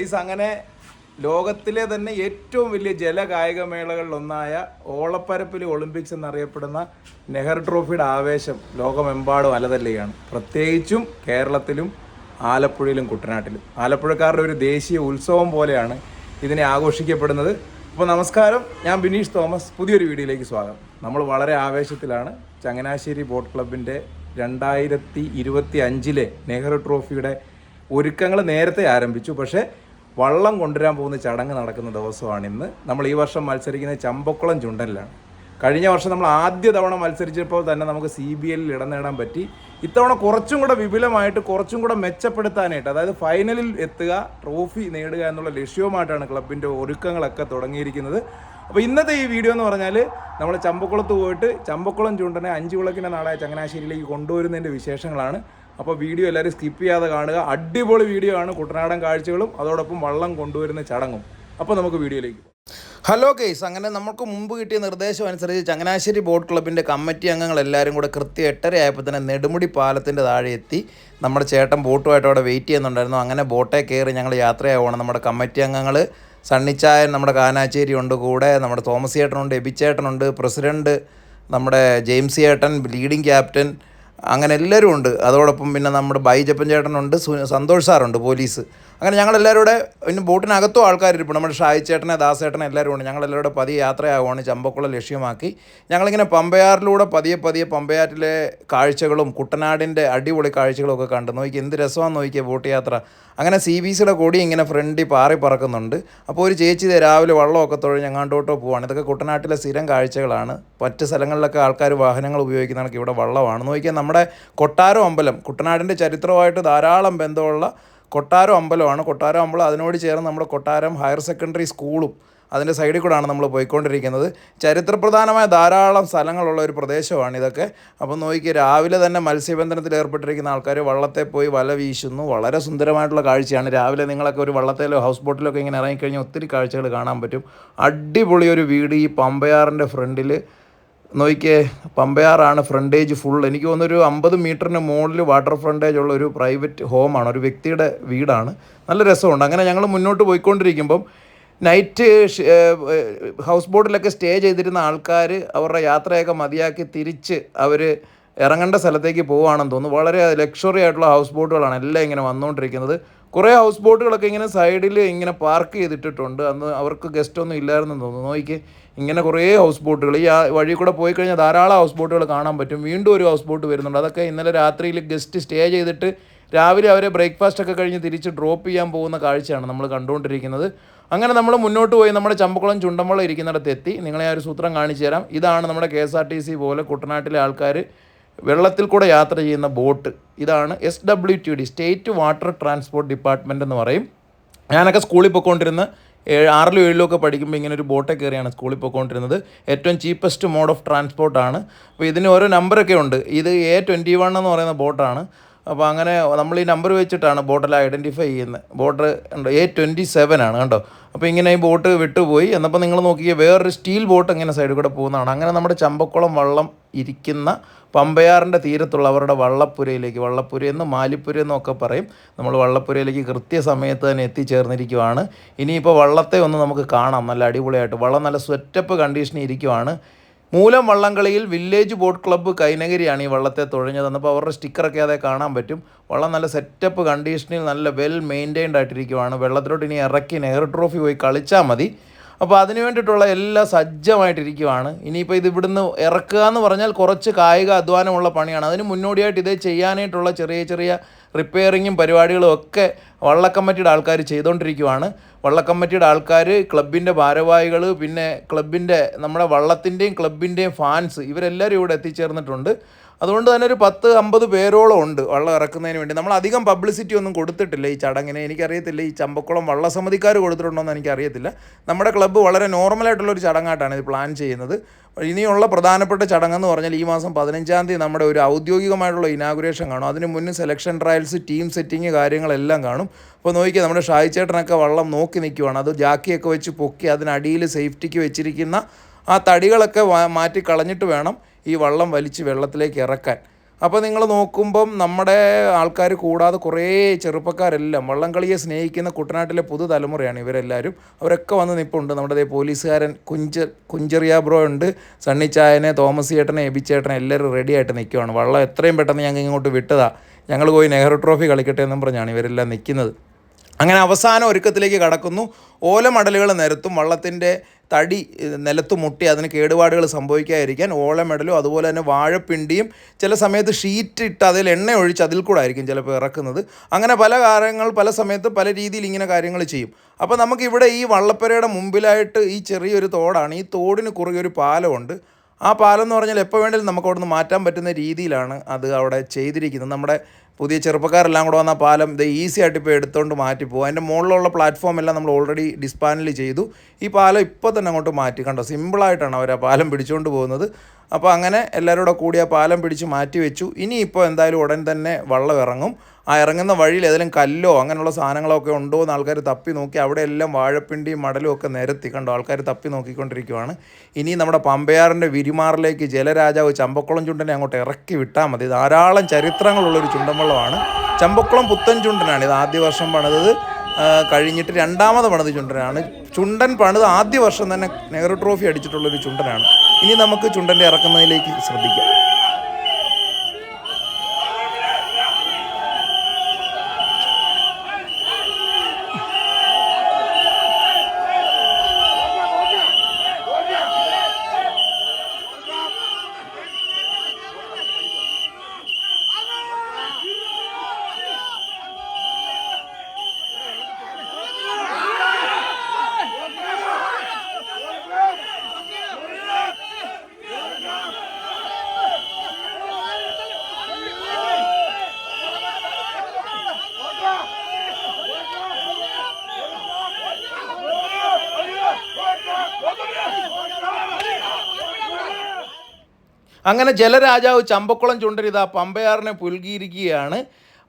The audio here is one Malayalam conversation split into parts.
ഗൈസ് അങ്ങനെ ലോകത്തിലെ തന്നെ ഏറ്റവും വലിയ ജലകായിക മേളകളിൽ ഒന്നായ ഓളപ്പരപ്പിൽ ഒളിമ്പിക്സ് എന്നറിയപ്പെടുന്ന നെഹ്റു ട്രോഫിയുടെ ആവേശം ലോകമെമ്പാടും അലതല്ലുകയാണ്. പ്രത്യേകിച്ചും കേരളത്തിലും ആലപ്പുഴയിലും കുട്ടനാട്ടിലും. ആലപ്പുഴക്കാരുടെ ഒരു ദേശീയ ഉത്സവം പോലെയാണ് ഇതിനെ ആഘോഷിക്കപ്പെടുന്നത്. അപ്പോൾ നമസ്കാരം ഞാൻ ബിനീഷ് തോമസ്. പുതിയൊരു വീഡിയോയിലേക്ക് സ്വാഗതം. നമ്മൾ വളരെ ആവേശത്തിലാണ് ചങ്ങനാശ്ശേരി ബോട്ട് ക്ലബിന്റെ രണ്ടായിരത്തി ഇരുപത്തി അഞ്ചിലെ നെഹ്റു ട്രോഫിയുടെ ഒരുക്കങ്ങൾ നേരത്തെ ആരംഭിച്ചു. പക്ഷേ വള്ളം കൊണ്ടുവരാൻ പോകുന്ന ചടങ്ങ് നടക്കുന്ന ദിവസമാണ് ഇന്ന്. നമ്മൾ ഈ വർഷം മത്സരിക്കുന്ന ചമ്പക്കുളം ചുണ്ടനിലാണ് കഴിഞ്ഞ വർഷം നമ്മൾ ആദ്യ തവണ മത്സരിച്ചപ്പോൾ തന്നെ നമുക്ക് സി ബി എല്ലിൽ ഇടം നേടാൻ പറ്റി. ഇത്തവണ കുറച്ചും കൂടെ വിപുലമായിട്ട് കുറച്ചും കൂടെ മെച്ചപ്പെടുത്താനായിട്ട് അതായത് ഫൈനലിൽ എത്തുക ട്രോഫി നേടുക എന്നുള്ള ലക്ഷ്യവുമായിട്ടാണ് ക്ലബിന്റെ ഒരുക്കങ്ങളൊക്കെ തുടങ്ങിയിരിക്കുന്നത്. അപ്പോൾ ഇന്നത്തെ ഈ വീഡിയോ എന്ന് പറഞ്ഞാൽ നമ്മൾ ചമ്പക്കുളത്ത് പോയിട്ട് ചമ്പക്കുളം ചുണ്ടനെ അഞ്ച് വിളക്കിന്റെ നാളെ ചങ്ങനാശ്ശേരിയിലേക്ക് കൊണ്ടുവരുന്നതിന്റെ വിശേഷങ്ങളാണ്. അപ്പോൾ വീഡിയോ എല്ലാവരും സ്കിപ്പ് ചെയ്യാതെ കാണുക. അടിപൊളി വീഡിയോ ആണ്. കുട്ടനാടൻ കാഴ്ചകളും അതോടൊപ്പം വള്ളം കൊണ്ടുവരുന്ന ചടങ്ങും. അപ്പോൾ നമുക്ക് വീഡിയോയിലേക്ക് ഹലോ കേസ് അങ്ങനെ നമുക്ക് മുമ്പ് കിട്ടിയ നിർദ്ദേശം അനുസരിച്ച് ചങ്ങനാശ്ശേരി ബോട്ട് ക്ലബിന്റെ കമ്മിറ്റി അംഗങ്ങൾ എല്ലാവരും കൂടെ കൃത്യം എട്ടരയായപ്പോൾ തന്നെ നെടുമുടി പാലത്തിന്റെ താഴെ എത്തി. നമ്മുടെ ചേട്ടൻ ബോട്ടുമായിട്ട് അവിടെ വെയിറ്റ് ചെയ്യുന്നുണ്ടായിരുന്നു. അങ്ങനെ ബോട്ടേ കയറി ഞങ്ങൾ യാത്രയാവുകയാണ് നമ്മുടെ കമ്മിറ്റി അംഗങ്ങൾ സണ്ണിച്ചായൻ നമ്മുടെ കാനാച്ചേരി ഉണ്ട് കൂടെ. നമ്മുടെ തോമസ് ചേട്ടനുണ്ട് എബിച്ചേട്ടനുണ്ട് പ്രസിഡന്റ് നമ്മുടെ ജെയിംസ് ചേട്ടൻ ലീഡിംഗ് ക്യാപ്റ്റൻ അങ്ങനെ എല്ലാവരും ഉണ്ട്. അതോടൊപ്പം പിന്നെ നമ്മുടെ ബൈജപ്പൻ ചേട്ടനുണ്ട് സു- സന്തോഷ് സാറുണ്ട് പോലീസ്. അങ്ങനെ ഞങ്ങളെല്ലാവരുടെ പിന്നെ ബോട്ടിനകത്തും ആൾക്കാരിരിപ്പുണ്ട്. നമ്മുടെ ഷായി ചേട്ടനെ ദാസേട്ടനെ എല്ലാവരും ഉണ്ട്. ഞങ്ങളെല്ലാവരും കൂടെ പതിയെ യാത്രയാവുകയാണ്. ചമ്പക്കുളം ലക്ഷ്യമാക്കി. ഞങ്ങളിങ്ങനെ പമ്പയാറിലൂടെ പതിയെ പതിയെ പമ്പയാറ്റിലെ കാഴ്ചകളും കുട്ടനാടിന്റെ അടിപൊളി കാഴ്ചകളും ഒക്കെ കണ്ട് നോക്കി എന്ത് രസമാണെന്ന് നോക്കിയ ബോട്ട് യാത്ര. അങ്ങനെ സി ബി സിയുടെ കൊടി ഇങ്ങനെ ഫ്രണ്ടിൽ പാറി പറക്കുന്നുണ്ട്. അപ്പോൾ ഒരു ചേച്ചി രാവിലെ വള്ളമൊക്കെ തൊഴിൽ ഞങ്ങാണ്ടോട്ടോ പോവാണ്. ഇതൊക്കെ കുട്ടനാട്ടിലെ സ്ഥിരം കാഴ്ചകളാണ്. മറ്റ് സ്ഥലങ്ങളിലൊക്കെ ആൾക്കാർ വാഹനങ്ങൾ ഉപയോഗിക്കുന്നതൊക്കെ ഇവിടെ വള്ളമാണ്. നോക്കിയാൽ നമ്മുടെ കൊട്ടാരം അമ്പലം കുട്ടനാടിന്റെ ചരിത്രമായിട്ട് ധാരാളം ബന്ധമുള്ള കൊട്ടാരം അമ്പലമാണ്. കൊട്ടാരം അമ്പലം അതിനോട് ചേർന്ന് നമ്മുടെ കൊട്ടാരം ഹയർ സെക്കൻഡറി സ്കൂളും അതിന്റെ സൈഡിൽ കൂടെയാണ് നമ്മൾ പോയിക്കൊണ്ടിരിക്കുന്നത്. ചരിത്രപ്രധാനമായ ധാരാളം സ്ഥലങ്ങളുള്ള ഒരു പ്രദേശമാണ് ഇതൊക്കെ. അപ്പം നോക്കി രാവിലെ തന്നെ മത്സ്യബന്ധനത്തിൽ ഏർപ്പെട്ടിരിക്കുന്ന ആൾക്കാർ വള്ളത്തെ പോയി വല വീശുന്നു. വളരെ സുന്ദരമായിട്ടുള്ള കാഴ്ചയാണ്. രാവിലെ നിങ്ങളൊക്കെ ഒരു വള്ളത്തിലോ ഹൗസ് ബോട്ടിലോ ഒക്കെ ഇങ്ങനെ ഇറങ്ങിക്കഴിഞ്ഞാൽ ഒത്തിരി കാഴ്ചകൾ കാണാൻ പറ്റും. അടിപൊളി ഒരു വീട് ഈ പമ്പയാറിന്റെ ഫ്രണ്ടിൽ. നോക്കിയേ പമ്പയാറാണ് ഫ്രണ്ടേജ് ഫുൾ എനിക്ക് തോന്നുന്നൊരു അമ്പത് മീറ്ററിന് മുകളിൽ വാട്ടർ ഫ്രണ്ടേജ് ഉള്ള ഒരു പ്രൈവറ്റ് ഹോമാണ് ഒരു വ്യക്തിയുടെ വീടാണ്. നല്ല രസമുണ്ട്. അങ്ങനെ ഞങ്ങൾ മുന്നോട്ട് പോയിക്കൊണ്ടിരിക്കുമ്പം നൈറ്റ് ഹൗസ് ബോട്ടിലൊക്കെ സ്റ്റേ ചെയ്തിരുന്ന ആൾക്കാർ അവരുടെ യാത്രയൊക്കെ മതിയാക്കി തിരിച്ച് അവർ ഇറങ്ങേണ്ട സ്ഥലത്തേക്ക് പോവുകയാണെന്ന് തോന്നുന്നു. വളരെ ലക്ഷറി ആയിട്ടുള്ള ഹൗസ് ബോട്ടുകളാണ് എല്ലാം ഇങ്ങനെ വന്നുകൊണ്ടിരിക്കുന്നത്. കുറേ ഹൗസ് ബോട്ടുകളൊക്കെ ഇങ്ങനെ സൈഡിൽ ഇങ്ങനെ പാർക്ക് ചെയ്തിട്ടിട്ടുണ്ട്. അന്ന് അവർക്ക് ഗസ്റ്റ് ഒന്നും ഇല്ലായിരുന്നു തോന്നുന്നു. നോക്കി ഇങ്ങനെ കുറേ ഹൗസ് ബോട്ടുകൾ ഈ വഴി കൂടെ പോയി കഴിഞ്ഞാൽ ധാരാളം ഹൗസ് ബോട്ടുകൾ കാണാൻ പറ്റും. വീണ്ടും ഒരു ഹൗസ് ബോട്ട് വരുന്നുണ്ട്. അതൊക്കെ ഇന്നലെ രാത്രിയിൽ ഗസ്റ്റ് സ്റ്റേ ചെയ്തിട്ട് രാവിലെ അവരെ ബ്രേക്ക്ഫാസ്റ്റ് ഒക്കെ കഴിഞ്ഞ് തിരിച്ച് ഡ്രോപ്പ് ചെയ്യാൻ പോകുന്ന കാഴ്ചയാണ് നമ്മൾ കണ്ടുകൊണ്ടിരിക്കുന്നത്. അങ്ങനെ നമ്മൾ മുന്നോട്ട് പോയി. നമ്മുടെ ചമ്പക്കുളം ചുണ്ടമ്പളം ഇരിക്കുന്നിടത്ത് എത്തി. നിങ്ങളെ ആ ഒരു സൂത്രം കാണിച്ചു തരാം. ഇതാണ് നമ്മുടെ K S R T C പോലെ കുട്ടനാട്ടിലെ ആൾക്കാർ വെള്ളത്തിൽ കൂടെ യാത്ര ചെയ്യുന്ന ബോട്ട്. ഇതാണ് S W T D state water transport department എന്ന് പറയും. ഞാനൊക്കെ സ്കൂളിൽ പോയിക്കൊണ്ടിരുന്ന ഏഴ് ആറിലും ഏഴിലും ഒക്കെ പഠിക്കുമ്പോൾ ഇങ്ങനെ ഒരു ബോട്ടെ കയറിയാണ് സ്കൂളിൽ പോയിക്കൊണ്ടിരുന്നത്. ഏറ്റവും ചീപ്പസ്റ്റ് മോഡ് ഓഫ് ട്രാൻസ്പോർട്ടാണ് അപ്പോൾ ഇതിന് ഓരോ നമ്പറൊക്കെ ഉണ്ട്. ഇത് എ ട്വന്റി വൺ എന്ന് പറയുന്ന ബോട്ടാണ്. അപ്പോൾ അങ്ങനെ നമ്മൾ ഈ നമ്പർ വെച്ചിട്ടാണ് ബോട്ടിൽ ഐഡന്റിഫൈ ചെയ്യുന്നത്. ബോട്ട് ഉണ്ട് എ ട്വന്റി സെവൻ ആണ് കേട്ടോ അപ്പോൾ ഇങ്ങനെ ഈ ബോട്ട് വിട്ടുപോയി. എന്നപ്പോൾ നിങ്ങൾ നോക്കിയാൽ വേറൊരു സ്റ്റീൽ ബോട്ട് ഇങ്ങനെ സൈഡിൽ കൂടെ പോകുന്നതാണ്. അങ്ങനെ നമ്മുടെ ചമ്പക്കുളം വള്ളം ഇരിക്കുന്ന പമ്പയാറിന്റെ തീരത്തുള്ള അവരുടെ വള്ളപ്പുരയിലേക്ക് വള്ളപ്പുര എന്ന് മാലിപ്പുര എന്നൊക്കെ പറയും. നമ്മൾ വള്ളപ്പുരയിലേക്ക് കൃത്യസമയത്ത് തന്നെ എത്തിച്ചേർന്നിരിക്കുവാണ്. ഇനിയിപ്പോൾ വള്ളത്തെ ഒന്ന് നമുക്ക് കാണാം. നല്ല അടിപൊളിയായിട്ട് വള്ളം നല്ല സ്വെറ്റപ്പ് കണ്ടീഷനിൽ ഇരിക്കുവാണ്. മൂലം വള്ളംകളിയിൽ വില്ലേജ് ബോട്ട് ക്ലബ്ബ് കൈനഗിരിയാണ് ഈ വള്ളത്തെ തുഴഞ്ഞത് അപ്പോൾ അവരുടെ സ്റ്റിക്കറൊക്കെ അതേ കാണാൻ പറ്റും. വള്ളം നല്ല സെറ്റപ്പ് കണ്ടീഷനിൽ നല്ല വെൽ മെയിന്റൈൻഡ് ആയിട്ടിരിക്കുവാണ്. വെള്ളത്തിലോട്ട് ഇനി ഇറക്കി നെഹ്റു ട്രോഫി പോയി കളിച്ചാൽ മതി. അപ്പോൾ അതിന് വേണ്ടിയിട്ടുള്ള എല്ലാം സജ്ജമായിട്ടിരിക്കുവാണ്. ഇനിയിപ്പോൾ ഇത് ഇവിടുന്ന് ഇറക്കുക എന്ന് പറഞ്ഞാൽ കുറച്ച് കായിക അധ്വാനമുള്ള പണിയാണ്. അതിന് മുന്നോടിയായിട്ട് ഇത് ചെയ്യാനായിട്ടുള്ള ചെറിയ ചെറിയ റിപ്പയറിങ്ങും പരിപാടികളും ഒക്കെ വള്ളക്കമ്മറ്റിയുടെ ആൾക്കാർ ചെയ്തുകൊണ്ടിരിക്കുവാണ് വള്ളക്കമ്മിറ്റിയുടെ ആൾക്കാർ ക്ലബിന്റെ ഭാരവാഹികൾ പിന്നെ ക്ലബിന്റെ നമ്മുടെ വള്ളത്തിന്റെയും ക്ലബിന്റെയും ഫാൻസ് ഇവരെല്ലാവരും ഇവിടെ എത്തിച്ചേർന്നിട്ടുണ്ട്. അതുകൊണ്ട് തന്നെ ഒരു പത്ത് അമ്പത് പേരോളം ഉണ്ട് വള്ളം ഇറക്കുന്നതിന് വേണ്ടി. നമ്മൾ അധികം പബ്ലിസിറ്റി ഒന്നും കൊടുത്തിട്ടില്ല ഈ ചടങ്ങിന്. എനിക്കറിയത്തില്ല ഈ ചമ്പക്കുളം വള്ളസമിതിക്കാർ കൊടുത്തിട്ടുണ്ടോ എന്ന് എനിക്കറിയത്തില്ല. നമ്മുടെ ക്ലബ്ബ് വളരെ നോർമലായിട്ടുള്ളൊരു ചടങ്ങായിട്ടാണ് ഇത് പ്ലാൻ ചെയ്യുന്നത്. ഇനിയുള്ള പ്രധാനപ്പെട്ട ചടങ്ങെന്ന് പറഞ്ഞാൽ ഈ മാസം പതിനഞ്ചാം തീയതി നമ്മുടെ ഒരു ഔദ്യോഗികമായിട്ടുള്ള ഇനാഗുറേഷൻ കാണും. അതിന് മുന്നേ സെലക്ഷൻ ട്രയൽസ് ടീം സെറ്റിങ് കാര്യങ്ങളെല്ലാം കാണും. അപ്പോൾ നോക്കിയാൽ നമ്മുടെ ഷായി ചേട്ടനൊക്കെ വള്ളം നോക്കി നിൽക്കുവാണ്. അത് ജാക്കിയൊക്കെ വെച്ച് പൊക്കി അതിനടിയിൽ സേഫ്റ്റിക്ക് വെച്ചിരിക്കുന്ന ആ തടികളൊക്കെ മാറ്റി കളഞ്ഞിട്ട് വേണം ഈ വള്ളം വലിച്ച് വെള്ളത്തിലേക്ക് ഇറക്കാൻ. അപ്പോൾ നിങ്ങൾ നോക്കുമ്പം നമ്മുടെ ആൾക്കാർ കൂടാതെ കുറേ ചെറുപ്പക്കാരെല്ലാം വള്ളം കളിയെ സ്നേഹിക്കുന്ന കുട്ടനാട്ടിലെ പുതുതലമുറയാണ് ഇവരെല്ലാവരും അവരൊക്കെ വന്ന് നിപ്പുണ്ട്. നമ്മുടെ പോലീസുകാരൻ കുഞ്ച കുഞ്ചെറിയ ബ്രോ ഉണ്ട്. സണ്ണി ചായനെ തോമസ് ചേട്ടനെ എബിച്ചേട്ടനെ എല്ലാവരും റെഡി ആയിട്ട് നിൽക്കുവാണ് വള്ളം എത്രയും പെട്ടെന്ന് ഞങ്ങൾ ഇങ്ങോട്ട് വിട്ടതാണ് ഞങ്ങൾ പോയി നെഹ്റു ട്രോഫി കളിക്കട്ടെ എന്നും പറഞ്ഞാണ് ഇവരെല്ലാം നിൽക്കുന്നത് അങ്ങനെ അവസാന ഒരുക്കത്തിലേക്ക് കടക്കുന്നു. ഓലമടലുകൾ നിരത്തും വള്ളത്തിന്റെ തടി നിലത്ത് മുട്ടി അതിന് കേടുപാടുകൾ സംഭവിക്കാതിരിക്കാൻ ഓലമെടലും അതുപോലെ തന്നെ വാഴപ്പിണ്ടിയും ചില സമയത്ത് ഷീറ്റ് ഇട്ട് അതിൽ എണ്ണ ഒഴിച്ച് അതിൽ കൂടെ ആയിരിക്കും ചിലപ്പോൾ ഇറക്കുന്നത്. അങ്ങനെ പല കാര്യങ്ങൾ പല സമയത്ത് പല രീതിയിൽ ഇങ്ങനെ കാര്യങ്ങൾ ചെയ്യും. അപ്പോൾ നമുക്കിവിടെ ഈ വള്ളപ്പരയുടെ മുമ്പിലായിട്ട് ഈ ചെറിയൊരു തോടാണ്. ഈ തോടിന് കുറുകെ ഒരു പാലമുണ്ട്. ആ പാലം എന്ന് പറഞ്ഞാൽ എപ്പോൾ വേണമെങ്കിലും നമുക്ക് അവിടെ നിന്ന് മാറ്റാൻ പറ്റുന്ന രീതിയിലാണ് അത് അവിടെ ചെയ്തിരിക്കുന്നത്. നമ്മുടെ പുതിയ ചെറുപ്പക്കാരെല്ലാം കൂടെ വന്ന പാലം ഇത് ഈസി ആയിട്ട് ഇപ്പോൾ എടുത്തുകൊണ്ട് മാറ്റി പോകും അതിന്റെ മുകളിലുള്ള പ്ലാറ്റ്ഫോം എല്ലാം നമ്മൾ ഓൾറെഡി ഡിസ്പാനൽ ചെയ്തു. ഈ പാലം ഇപ്പോൾ തന്നെ അങ്ങോട്ട് മാറ്റി. കണ്ടോ സിമ്പിളായിട്ടാണ് അവർ ആ പാലം പിടിച്ചുകൊണ്ട് പോകുന്നത്. അപ്പോൾ അങ്ങനെ എല്ലാവരും കൂടെ ആ പാലം പിടിച്ച് മാറ്റി വെച്ചു. ഇനി ഇപ്പോൾ എന്തായാലും ഉടൻ തന്നെ വള്ളം ഇറങ്ങും ആ ഇറങ്ങുന്ന വഴിയിൽ ഏതെങ്കിലും കല്ലോ അങ്ങനെയുള്ള സാധനങ്ങളൊക്കെ ഉണ്ടോ എന്ന് ആൾക്കാർ തപ്പി നോക്കി അവിടെ എല്ലാം വാഴപ്പിണ്ടിയും മടലും ഒക്കെ നിരത്തി കണ്ടോ. ആൾക്കാർ തപ്പി നോക്കിക്കൊണ്ടിരിക്കുവാണ്. ഇനി നമ്മുടെ പമ്പയാറിന്റെ വിരിമാറിലേക്ക് ജലരാജാവ് ചമ്പക്കുളം ചുണ്ടനെ അങ്ങോട്ട് ഇറക്കി വിട്ടാൽ മതി. ധാരാളം ചരിത്രങ്ങളുള്ളൊരു ചുണ്ടൻവള്ളമാണ്. ചമ്പക്കുളം പുത്തൻ ചുണ്ടനാണ് ഇത് ആദ്യ വർഷം പണിതത്. കഴിഞ്ഞിട്ട് രണ്ടാമത് പണിത് ചുണ്ടനാണ്. ചുണ്ടൻ പണിത് ആദ്യ വർഷം തന്നെ നെഹ്റു ട്രോഫി അടിച്ചിട്ടുള്ളൊരു ചുണ്ടനാണ്. ഇനി നമുക്ക് ചുണ്ടന്റെ ഇറക്കുന്നതിലേക്ക് ശ്രദ്ധിക്കാം. അങ്ങനെ ജലരാജാവ് ചമ്പക്കുളം ചുണ്ടരിത് പമ്പയാറിനെ പുൽകിയിരിക്കുകയാണ്.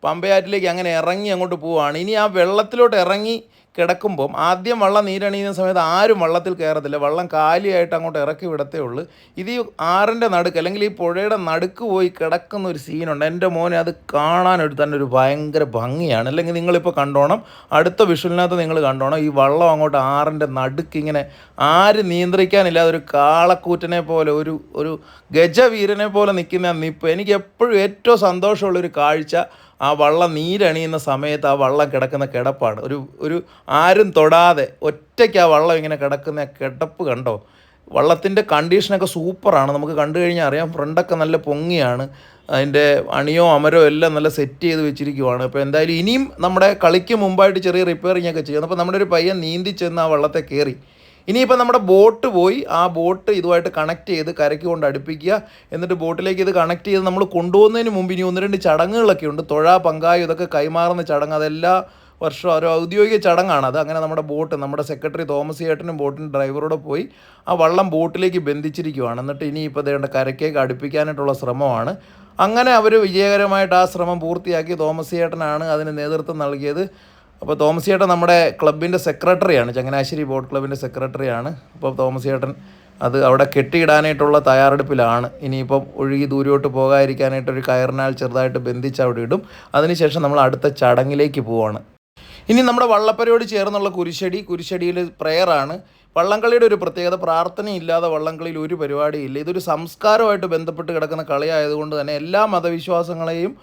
പമ്പയാറ്റിലേക്ക് അങ്ങനെ ഇറങ്ങി അങ്ങോട്ട് പോവുകയാണ് ഇനി ആ വെള്ളത്തിലോട്ട് ഇറങ്ങി കിടക്കുമ്പം ആദ്യം വള്ളം നീരണിയുന്ന സമയത്ത് ആരും വള്ളത്തിൽ കയറത്തില്ല. വള്ളം കാലിയായിട്ട് അങ്ങോട്ട് ഇറക്കി വിടത്തേ ഉള്ളൂ. ഇത് ഈ ആറിന്റെ നടുക്ക് അല്ലെങ്കിൽ ഈ പുഴയുടെ നടുക്ക് പോയി കിടക്കുന്ന ഒരു സീനുണ്ട്. എന്റെ മോനെ അത് കാണാനൊരു തന്നെ ഒരു ഭയങ്കര ഭംഗിയാണ്. അല്ലെങ്കിൽ നിങ്ങളിപ്പോൾ കണ്ടോണം അടുത്ത വിഷുവിനകത്ത് നിങ്ങൾ കണ്ടോണം ഈ വള്ളം അങ്ങോട്ട് ആറിന്റെ നടുക്ക് ഇങ്ങനെ ആര് നിയന്ത്രിക്കാനില്ലാതെ ഒരു കാളക്കൂറ്റനെ പോലെ ഒരു ഒരു ഗജവീരനെ പോലെ നിൽക്കുന്ന നിപ്പ്. എനിക്ക് എപ്പോഴും ഏറ്റവും സന്തോഷമുള്ളൊരു കാഴ്ച ആ വള്ളം നീരണിയുന്ന സമയത്ത് ആ വള്ളം കിടക്കുന്ന കിടപ്പാണ്. ഒരു ഒരു ആരും തൊടാതെ ഒറ്റയ്ക്ക് ആ വള്ളം ഇങ്ങനെ കിടക്കുന്ന കിടപ്പ് കണ്ടോ? വള്ളത്തിന്റെ കണ്ടീഷനൊക്കെ സൂപ്പറാണ്. നമുക്ക് കണ്ടു കഴിഞ്ഞാൽ അറിയാം ഫ്രണ്ടൊക്കെ നല്ല പൊങ്ങിയാണ്. അതിന്റെ അണിയോ അമരോ എല്ലാം നല്ല സെറ്റ് ചെയ്ത് വെച്ചിരിക്കുവാണ്. അപ്പോൾ എന്തായാലും ഇനിയും നമ്മുടെ കളിക്ക് മുമ്പായിട്ട് ചെറിയ റിപ്പയറിംഗ് ഒക്കെ ചെയ്യുന്നു. അപ്പോൾ നമ്മുടെ ഒരു പയ്യൻ നീന്തി ചെന്ന് ആ വള്ളത്തെ കയറി. ഇനിയിപ്പോൾ നമ്മുടെ ബോട്ട് പോയി. ആ ബോട്ട് ഇതുമായിട്ട് കണക്ട് ചെയ്ത് കരയ്ക്ക് കൊണ്ട് അടുപ്പിക്കുക. എന്നിട്ട് ബോട്ടിലേക്ക് ഇത് കണക്ട് ചെയ്ത് നമ്മൾ കൊണ്ടുപോകുന്നതിന് മുമ്പ് ഇനി ഒന്ന് രണ്ട് ചടങ്ങുകളൊക്കെ ഉണ്ട്. തൊഴ പങ്കായ ഇതൊക്കെ കൈമാറുന്ന ചടങ്ങ് അതെല്ലാ വർഷവും ഒരു ഔദ്യോഗിക ചടങ്ങാണ്. അത് അങ്ങനെ നമ്മുടെ ബോട്ട് നമ്മുടെ സെക്രട്ടറി തോമസ് ചേട്ടനും ബോട്ടിന്റെ ഡ്രൈവറോടെ പോയി ആ വള്ളം ബോട്ടിലേക്ക് ബന്ധിച്ചിരിക്കുവാണ്. എന്നിട്ട് ഇനിയിപ്പോൾ ദേണ്ട കരക്കേക്ക് അടുപ്പിക്കാനായിട്ടുള്ള ശ്രമമാണ്. അങ്ങനെ അവർ വിജയകരമായിട്ട് ആ ശ്രമം പൂർത്തിയാക്കി. തോമസ് ചേട്ടനാണ് അതിന് നേതൃത്വം നൽകിയത്. അപ്പോൾ തോമസ് ചേട്ടൻ നമ്മുടെ ക്ലബിന്റെ സെക്രട്ടറിയാണ്. ചങ്ങനാശ്ശേരി ബോട്ട് ക്ലബിന്റെ സെക്രട്ടറിയാണ്. അപ്പോൾ തോമസ് ചേട്ടൻ അത് അവിടെ കെട്ടിയിടാനായിട്ടുള്ള തയ്യാറെടുപ്പിലാണ്. ഇനിയിപ്പം ഒഴുകി ദൂരോട്ട് പോകാതിരിക്കാനായിട്ട് ഒരു കയറിനാൽ ചെറുതായിട്ട് ബന്ധിച്ച് അവിടെ ഇടും. അതിനുശേഷം നമ്മൾ അടുത്ത ചടങ്ങിലേക്ക് പോവാണ്. ഇനി നമ്മുടെ വള്ളപ്പരയോട് ചേർന്നുള്ള കുരിശടി കുരിശടിയിൽ പ്രെയറാണ്. വള്ളംകളിയുടെ ഒരു പ്രത്യേകത പ്രാർത്ഥനയില്ലാതെ വള്ളംകളിയിൽ ഒരു പരിപാടിയില്ല. ഇതൊരു സംസ്കാരമായിട്ട് ബന്ധപ്പെട്ട് കിടക്കുന്ന കളിയായതുകൊണ്ട് തന്നെ എല്ലാ മതവിശ്വാസങ്ങളെയും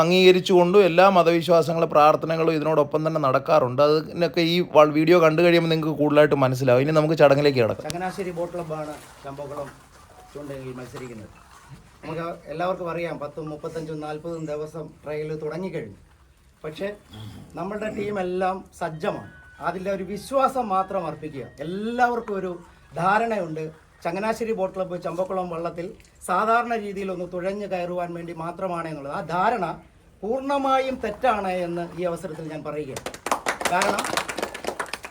അംഗീകരിച്ചുകൊണ്ടും എല്ലാ മതവിശ്വാസങ്ങളും പ്രാർത്ഥനകളും ഇതിനോടൊപ്പം തന്നെ നടക്കാറുണ്ട്. അതിനൊക്കെ ഈ വീഡിയോ കണ്ടു കഴിയുമ്പോൾ നിങ്ങൾക്ക് കൂടുതലായിട്ട് മനസ്സിലാവും. ഇനി നമുക്ക് ചടങ്ങിലേക്ക് കിടക്കാം. ചങ്ങനാശ്ശേരി ബോട്ട് ക്ലബ്ബാണ് ചമ്പക്കുളം ചൂണ്ടയിൽ മത്സരിക്കുന്നത്. നമുക്ക് എല്ലാവർക്കും അറിയാം പത്തും മുപ്പത്തഞ്ചും നാൽപ്പതും ദിവസം ട്രയൽ തുടങ്ങിക്കഴിഞ്ഞു. പക്ഷേ നമ്മളുടെ ടീമെല്ലാം സജ്ജമാണ്. അതിന്റെ ഒരു വിശ്വാസം മാത്രം അർപ്പിക്കുക. എല്ലാവർക്കും ഒരു ധാരണയുണ്ട്. ചങ്ങനാശ്ശേരി ബോട്ട് ക്ലബ്ബ് ചമ്പക്കുളം വള്ളത്തിൽ സാധാരണ രീതിയിൽ ഒന്ന് തുഴഞ്ഞു കയറുവാൻ വേണ്ടി മാത്രമാണ് എന്നുള്ളത്. ആ ധാരണ പൂർണമായും തെറ്റാണ് എന്ന് ഈ അവസരത്തിൽ ഞാൻ പറയുകയാണ്. കാരണം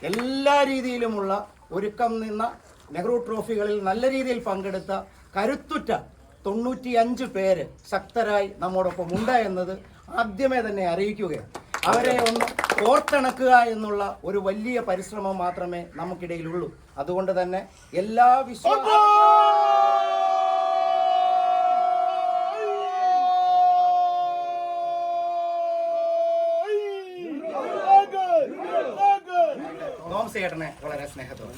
എല്ലാ രീതിയിലുമുള്ള ഒരുക്കം നിന്ന നെഹ്റു ട്രോഫികളിൽ നല്ല രീതിയിൽ പങ്കെടുത്ത കരുത്തുറ്റ തൊണ്ണൂറ്റിയഞ്ച് പേര് ശക്തരായി നമ്മോടൊപ്പം ഉണ്ട് എന്നത് ആദ്യമേ തന്നെ അറിയിക്കുകയാണ്. അവരെ ഒന്ന് ഓർത്തിണക്കുക എന്നുള്ള ഒരു വലിയ പരിശ്രമം മാത്രമേ നമുക്കിടയിലുള്ളൂ. അതുകൊണ്ട് തന്നെ എല്ലാ വിശ്വാസ തോമസ് ചേട്ടനെ വളരെ സ്നേഹത്തോടെ.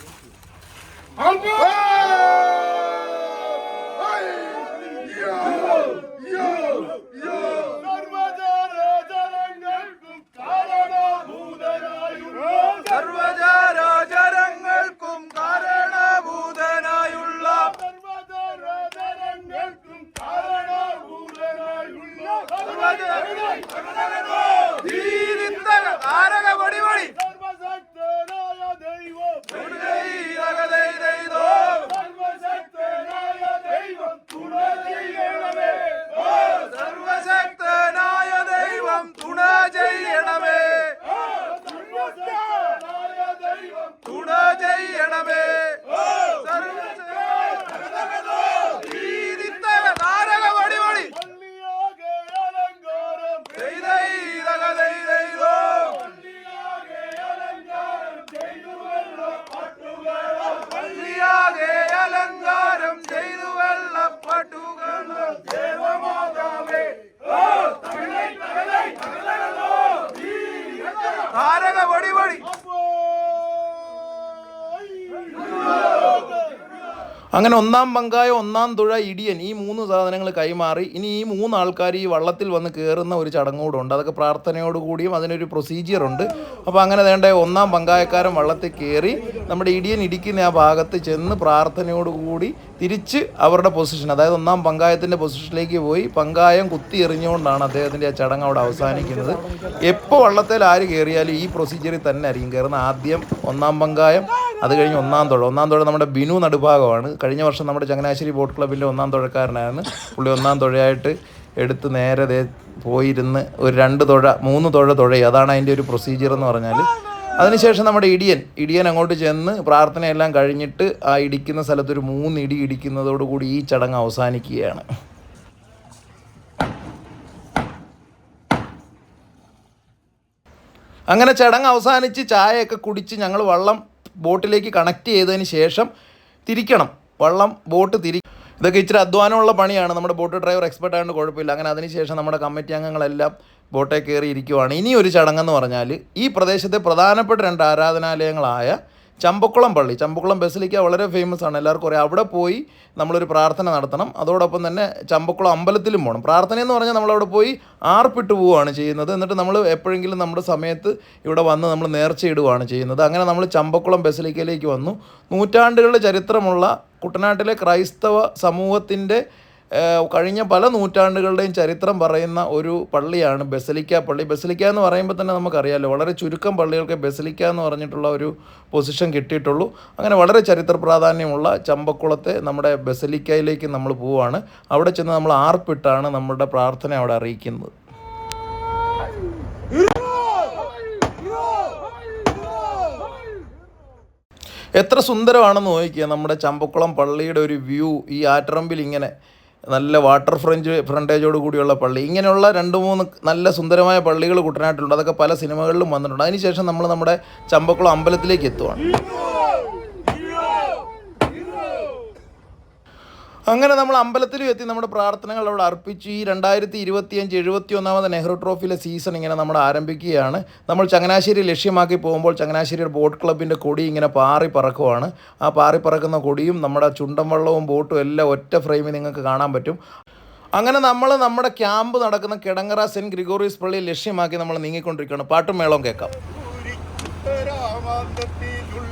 അങ്ങനെ ഒന്നാം പങ്കായ ഒന്നാം തുഴ ഇടിയൻ ഈ മൂന്ന് സാധനങ്ങൾ കൈമാറി. ഇനി ഈ മൂന്ന് ആൾക്കാർ ഈ വള്ളത്തിൽ വന്ന് കയറുന്ന ഒരു ചടങ്ങുകൂടുണ്ട് അതൊക്കെ പ്രാർത്ഥനയോടുകൂടിയും അതിനൊരു പ്രൊസീജിയർ ഉണ്ട്. അപ്പോൾ അങ്ങനെ വേണ്ട ഒന്നാം പങ്കായക്കാരൻ വള്ളത്തിൽ കയറി നമ്മുടെ ഇടിയൻ ഇടിക്കുന്ന ആ ഭാഗത്ത് ചെന്ന് പ്രാർത്ഥനയോടുകൂടി തിരിച്ച് അവരുടെ പൊസിഷൻ അതായത് ഒന്നാം പങ്കായത്തിന്റെ പൊസിഷനിലേക്ക് പോയി പങ്കായം കുത്തി എറിഞ്ഞുകൊണ്ടാണ് അദ്ദേഹത്തിന്റെ ആ ചടങ്ങ് അവിടെ അവസാനിക്കുന്നത്. എപ്പോൾ വള്ളത്തിൽ ആര് കയറിയാലും ഈ പ്രൊസീജിയറിൽ തന്നെ ആയിരിക്കും കയറുന്ന ആദ്യം ഒന്നാം പങ്കായം അത് കഴിഞ്ഞ് ഒന്നാം തുഴ. ഒന്നാം തുഴ നമ്മുടെ ബിനു നടുഭാഗമാണ്. കഴിഞ്ഞ വർഷം നമ്മുടെ ചങ്ങനാശ്ശേരി ബോട്ട് ക്ലബിന്റെ ഒന്നാം തുഴക്കാരനായിരുന്നു. പുള്ളി ഒന്നാം തുഴയായിട്ട് എടുത്ത് നേരെ ദേ പോയിരുന്ന് ഒരു രണ്ട് തുഴ മൂന്ന് തുഴ തുഴയും. അതാണ് അതിന്റെ ഒരു പ്രൊസീജിയർ എന്ന് പറഞ്ഞാൽ. അതിനുശേഷം നമ്മുടെ ഇടിയൻ ഇടിയൻ അങ്ങോട്ട് ചെന്ന് പ്രാർത്ഥനയെല്ലാം കഴിഞ്ഞിട്ട് ആ ഇടിക്കുന്ന സ്ഥലത്തൊരു മൂന്ന് ഇടി ഇടിക്കുന്നതോടുകൂടി ഈ ചടങ്ങ് അവസാനിക്കുകയാണ്. അങ്ങനെ ചടങ്ങ് അവസാനിച്ച് ചായയൊക്കെ കുടിച്ച് ഞങ്ങൾ വള്ളം ബോട്ടിലേക്ക് കണക്ട് ചെയ്തതിന് ശേഷം തിരിക്കണം. വള്ളം ബോട്ട് തിരി ഇതൊക്കെ ഇച്ചിരി അധ്വാനമുള്ള പണിയാണ്. നമ്മുടെ ബോട്ട് ഡ്രൈവർ എക്സ്പെർട്ട് ആയതുകൊണ്ട് കുഴപ്പമില്ല. അങ്ങനെ അതിനുശേഷം നമ്മുടെ കമ്മിറ്റി അംഗങ്ങളെല്ലാം ബോട്ടേ കയറി ഇരിക്കുവാണ്. ഇനി ഒരു ചടങ്ങെന്ന് പറഞ്ഞാൽ ഈ പ്രദേശത്തെ പ്രധാനപ്പെട്ട രണ്ട് ആരാധനാലയങ്ങളായ ചമ്പക്കുളം പള്ളി. ചമ്പക്കുളം ബസിലിക്ക വളരെ ഫേമസ് ആണ്. എല്ലാവർക്കും അറിയാം. അവിടെ പോയി നമ്മളൊരു പ്രാർത്ഥന നടത്തണം. അതോടൊപ്പം തന്നെ ചമ്പക്കുളം അമ്പലത്തിലും പോകണം പ്രാർത്ഥന എന്ന് പറഞ്ഞാൽ നമ്മളവിടെ പോയി ആർപ്പിട്ട് പോവുകയാണ് ചെയ്യുന്നത്. എന്നിട്ട് നമ്മൾ എപ്പോഴെങ്കിലും നമ്മുടെ സമയത്ത് ഇവിടെ വന്ന് നമ്മൾ നേർച്ചയിടുകയാണ് ചെയ്യുന്നത്. അങ്ങനെ നമ്മൾ ചമ്പക്കുളം ബസിലിക്കയിലേക്ക് വന്നു. നൂറ്റാണ്ടുകളുടെ ചരിത്രമുള്ള കുട്ടനാട്ടിലെ ക്രൈസ്തവ സമൂഹത്തിന്റെ കഴിഞ്ഞ പല നൂറ്റാണ്ടുകളുടെയും ചരിത്രം പറയുന്ന ഒരു പള്ളിയാണ് ബസലിക്ക പള്ളി. ബസലിക്ക എന്ന് പറയുമ്പോൾ തന്നെ നമുക്കറിയാമല്ലോ വളരെ ചുരുക്കം പള്ളികൾക്ക് ബസലിക്ക എന്ന് പറഞ്ഞിട്ടുള്ള ഒരു പൊസിഷൻ കിട്ടിയിട്ടുള്ളൂ. അങ്ങനെ വളരെ ചരിത്ര പ്രാധാന്യമുള്ള ചമ്പക്കുളത്തെ നമ്മുടെ ബസലിക്കയിലേക്ക് നമ്മൾ പോവുകയാണ് അവിടെ ചെന്ന് നമ്മൾ ആർപ്പിട്ടാണ് നമ്മുടെ പ്രാർത്ഥന അവിടെ അറിയിക്കുന്നത്. എത്ര സുന്ദരമാണെന്ന് നോക്കിക്കുക നമ്മുടെ ചമ്പക്കുളം പള്ളിയുടെ ഒരു വ്യൂ ഈ ആറ്ററമ്പിൽ ഇങ്ങനെ നല്ല വാട്ടർ ഫ്രഞ്ച് ഫ്രണ്ടേജോട് കൂടിയുള്ള പള്ളി. ഇങ്ങനെയുള്ള രണ്ട് മൂന്ന് നല്ല സുന്ദരമായ പള്ളികൾ കുട്ടനാട്ടിലുണ്ട്. അതൊക്കെ പല സിനിമകളിലും വന്നിട്ടുണ്ട്. അതിനുശേഷം നമ്മൾ നമ്മുടെ ചമ്പക്കുളം അമ്പലത്തിലേക്ക് എത്തുവാണ്. അങ്ങനെ നമ്മൾ അമ്പലത്തിലും എത്തി നമ്മുടെ പ്രാർത്ഥനകൾ അവിടെ അർപ്പിച്ച് ഈ രണ്ടായിരത്തി ഇരുപത്തിയഞ്ച് എഴുപത്തി ഒന്നാമത് നെഹ്റു ട്രോഫിയിലെ സീസൺ ഇങ്ങനെ നമ്മൾ ആരംഭിക്കുകയാണ്. നമ്മൾ ചങ്ങനാശ്ശേരി ലക്ഷ്യമാക്കി പോകുമ്പോൾ ചങ്ങനാശ്ശേരിയുടെ ബോട്ട് ക്ലബിന്റെ കൊടി ഇങ്ങനെ പാറി പറക്കുവാണ്. ആ പാറി പറക്കുന്ന കൊടിയും നമ്മുടെ ചുണ്ടൻ വള്ളവും ബോട്ടും എല്ലാം ഒറ്റ ഫ്രെയിമിൽ നിങ്ങൾക്ക് കാണാൻ പറ്റും. അങ്ങനെ നമ്മൾ നമ്മുടെ ക്യാമ്പ് നടക്കുന്ന കിടങ്ങറ സെന്റ് ഗ്രിഗോറിയസ് പള്ളി ലക്ഷ്യമാക്കി നമ്മൾ നീങ്ങിക്കൊണ്ടിരിക്കുകയാണ്. പാട്ടും മേളവും കേൾക്കാം.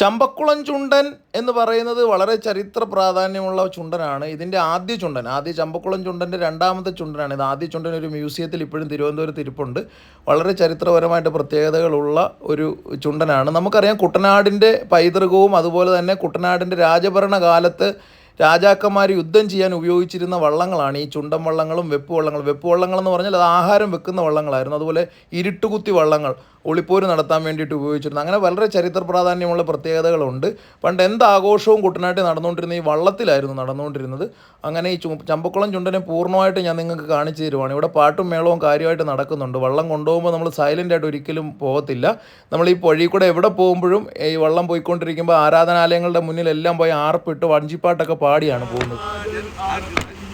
ചമ്പക്കുളം ചുണ്ടൻ എന്ന് പറയുന്നത് വളരെ ചരിത്ര പ്രാധാന്യമുള്ള ചുണ്ടനാണ്. ഇതിന്റെ ആദ്യ ചുണ്ടൻ ആദ്യ ചമ്പക്കുളം ചുണ്ടന്റെ രണ്ടാമത്തെ ചുണ്ടനാണ്. ഇത് ആദ്യ ചുണ്ടൻ ഒരു മ്യൂസിയത്തിൽ ഇപ്പോഴും തിരുവനന്തപുരത്ത് ഇരിപ്പുണ്ട്. വളരെ ചരിത്രപരമായിട്ട് പ്രത്യേകതകളുള്ള ഒരു ചുണ്ടനാണ്. നമുക്കറിയാം കുട്ടനാടിന്റെ പൈതൃകവും അതുപോലെ തന്നെ കുട്ടനാടിന്റെ രാജഭരണ കാലത്ത് രാജാക്കന്മാർ യുദ്ധം ചെയ്യാൻ ഉപയോഗിച്ചിരുന്ന വള്ളങ്ങളാണ്. ഈ ചുണ്ടൻ വള്ളങ്ങളും വെപ്പ് വള്ളങ്ങളും വെപ്പ് വള്ളങ്ങൾ എന്ന് പറഞ്ഞാൽ അത് ആഹാരം വെക്കുന്ന വള്ളങ്ങളായിരുന്നു. അതുപോലെ ഇരുട്ടുകുത്തി വള്ളങ്ങൾ ഒളിപ്പോര് നടത്താൻ വേണ്ടിയിട്ട് ഉപയോഗിച്ചിരുന്നു അങ്ങനെ വളരെ ചരിത്ര പ്രാധാന്യമുള്ള പ്രത്യേകതകളുണ്ട്. പണ്ട് എന്ത് ആഘോഷവും കുട്ടനാട്ടിൽ നടന്നുകൊണ്ടിരുന്ന ഈ വള്ളത്തിലായിരുന്നു നടന്നുകൊണ്ടിരുന്നത്. അങ്ങനെ ഈ ചമ്പക്കുളം ചുണ്ടനെ പൂർണമായിട്ട് ഞാൻ നിങ്ങൾക്ക് കാണിച്ചു തരുവാണ്. ഇവിടെ പാട്ടും മേളവും കാര്യമായിട്ട് നടക്കുന്നുണ്ട്. വള്ളം കൊണ്ടുപോകുമ്പോൾ നമ്മൾ സൈലന്റ് ആയിട്ട് ഒരിക്കലും പോകത്തില്ല. നമ്മൾ ഈ വഴി കൂടെ എവിടെ പോകുമ്പോഴും ഈ വള്ളം പോയിക്കൊണ്ടിരിക്കുമ്പോൾ ആരാധനാലയങ്ങളുടെ മുന്നിലെല്ലാം പോയി ആർപ്പിട്ട് വഞ്ചിപ്പാട്ടൊക്കെ പാടിയാണ് പോകുന്നത്.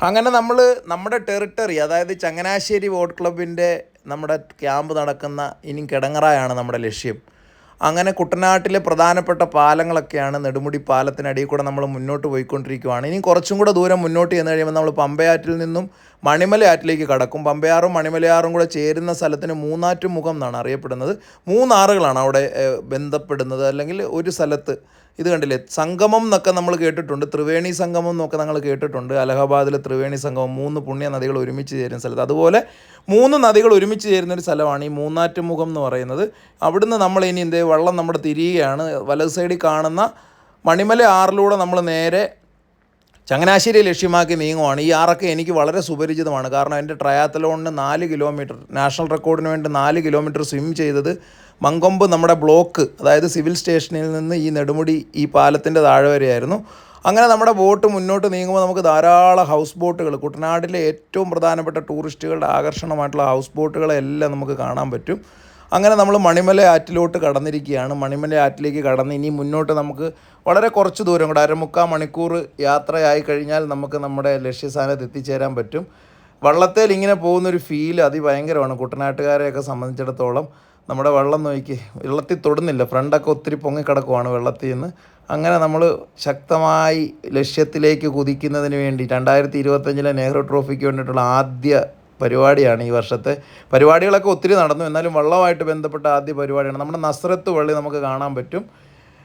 അങ്ങനെ നമ്മൾ നമ്മുടെ ടെറിട്ടറി അതായത് ചങ്ങനാശ്ശേരി ബോട്ട് ക്ലബിന്റെ നമ്മുടെ ക്യാമ്പ് നടക്കുന്ന ഇനി കിടങ്ങറായാണ് നമ്മുടെ ലക്ഷ്യം. അങ്ങനെ കുട്ടനാട്ടിലെ പ്രധാനപ്പെട്ട പാലങ്ങളൊക്കെയാണ് നെടുമുടി പാലത്തിനടിയിൽ കൂടെ നമ്മൾ മുന്നോട്ട് പോയിക്കൊണ്ടിരിക്കുകയാണ് ഇനി കുറച്ചും കൂടെ ദൂരം മുന്നോട്ട് ചെന്ന് കഴിയുമ്പോൾ നമ്മൾ പമ്പയാറ്റിൽ നിന്നും മണിമലയാറ്റിലേക്ക് കടക്കും. പമ്പയാറും മണിമലയാറും കൂടെ ചേരുന്ന സ്ഥലത്തിന് മൂന്നാറ്റുമുഖം എന്നാണ് അറിയപ്പെടുന്നത്. മൂന്നാറുകളാണ് അവിടെ ബന്ധപ്പെടുന്നത്. അല്ലെങ്കിൽ ഒരു സ്ഥലത്ത് ഇത് കണ്ടില്ലേ? സംഗമം എന്നൊക്കെ നമ്മൾ കേട്ടിട്ടുണ്ട്. ത്രിവേണി സംഗമം എന്നൊക്കെ നമ്മൾ കേട്ടിട്ടുണ്ട്. അലഹബാദിലെ ത്രിവേണി സംഗമം മൂന്ന് പുണ്യ നദികൾ ഒരുമിച്ച് ചേരുന്ന സ്ഥലത്ത്. അതുപോലെ മൂന്ന് നദികൾ ഒരുമിച്ച് ചേരുന്ന ഒരു സ്ഥലമാണ് ഈ മൂന്നാറ്റുമുഖം എന്ന് പറയുന്നത്. അവിടുന്ന് നമ്മൾ ഇനി എന്തേ വള്ളം നമ്മുടെ തിരിയുകയാണ്. വലത് സൈഡിൽ കാണുന്ന മണിമല ആറിലൂടെ നമ്മൾ നേരെ ചങ്ങനാശ്ശേരി ലക്ഷ്യമാക്കി നീങ്ങുവാണ്. ഈ ആറൊക്കെ എനിക്ക് വളരെ സുപരിചിതമാണ്. കാരണം എന്റെ ട്രയാത്തലോണിന് നാല് കിലോമീറ്റർ നാഷണൽ റെക്കോർഡിന് വേണ്ടി നാല് കിലോമീറ്റർ സ്വിം ചെയ്തത് മങ്കൊമ്പ് നമ്മുടെ ബ്ലോക്ക് അതായത് സിവിൽ സ്റ്റേഷനിൽ നിന്ന് ഈ നെടുമുടി ഈ പാലത്തിന്റെ താഴെ വരെയായിരുന്നു. അങ്ങനെ നമ്മുടെ ബോട്ട് മുന്നോട്ട് നീങ്ങുമ്പോൾ നമുക്ക് ധാരാളം ഹൗസ് ബോട്ടുകൾ കുട്ടനാട്ടിലെ ഏറ്റവും പ്രധാനപ്പെട്ട ടൂറിസ്റ്റുകളുടെ ആകർഷണമായിട്ടുള്ള ഹൗസ് ബോട്ടുകളെല്ലാം നമുക്ക് കാണാൻ പറ്റും. അങ്ങനെ നമ്മൾ മണിമല ആറ്റിലോട്ട് കടന്നിരിക്കുകയാണ്. മണിമല ആറ്റിലേക്ക് കടന്ന് ഇനി മുന്നോട്ട് നമുക്ക് വളരെ കുറച്ച് ദൂരം കൂടെ അരമുക്കാൽ മണിക്കൂർ യാത്രയായി കഴിഞ്ഞാൽ നമുക്ക് നമ്മുടെ ലക്ഷ്യസ്ഥാനത്ത് എത്തിച്ചേരാൻ പറ്റും. വള്ളത്തേൽ ഇങ്ങനെ പോകുന്നൊരു ഫീൽ അതിഭയങ്കരമാണ് കുട്ടനാട്ടുകാരെയൊക്കെ സംബന്ധിച്ചിടത്തോളം. നമ്മുടെ വെള്ളം നോക്കി വെള്ളത്തിൽ തൊടുന്നില്ല ഫ്രണ്ടൊക്കെ ഒത്തിരി പൊങ്ങിക്കിടക്കുവാണ് വെള്ളത്തിൽ നിന്ന്. അങ്ങനെ നമ്മൾ ശക്തമായി ലക്ഷ്യത്തിലേക്ക് കുതിക്കുന്നതിന് വേണ്ടി രണ്ടായിരത്തി ഇരുപത്തഞ്ചിലെ നെഹ്റു ട്രോഫിക്ക് വേണ്ടിയിട്ടുള്ള ആദ്യ പരിപാടിയാണ് ഈ വർഷത്തെ. പരിപാടികളൊക്കെ ഒത്തിരി നടന്നു. എന്നാലും വെള്ളമായിട്ട് ബന്ധപ്പെട്ട ആദ്യ പരിപാടിയാണ്. നമ്മുടെ നസ്രത്ത് വള്ളി നമുക്ക് കാണാൻ പറ്റും.